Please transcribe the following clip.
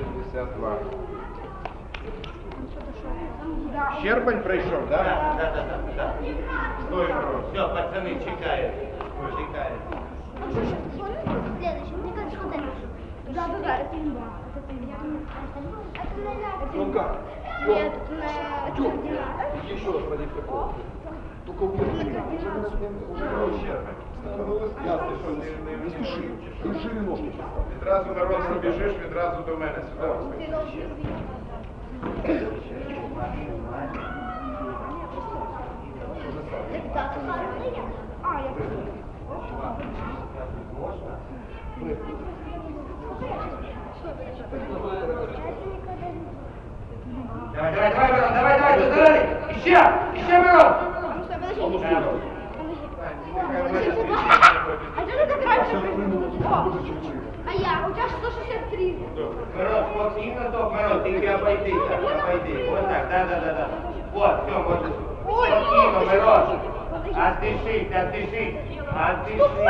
172. Щербань прийшов, так? Да, да, да, да, да. Стой, Мороз. Все, пацаны, чекают. Чекают. Следующий. Мне кажется, вот это. Да, да, да, это имба. Это имба. Это Ну как? Нет, это на... Тём, еще раз ради прикола. Только убери. Не. Режимі ножки Відразу народ пробіжиш, відразу до мене сюди. А, я Давай, давай, давай, Мирон, давай, давай, давай. Еще, еще, Мирон. А что ты заканчиваешь? А я? У тебя 163. Мирон, спокойно, стоп, Мирон, ты обойди, так, обойди. Вот так, да, да, да, да. Вот, все, вот. Спокойно, Мирон. Отдышись, отдышись, отдышись.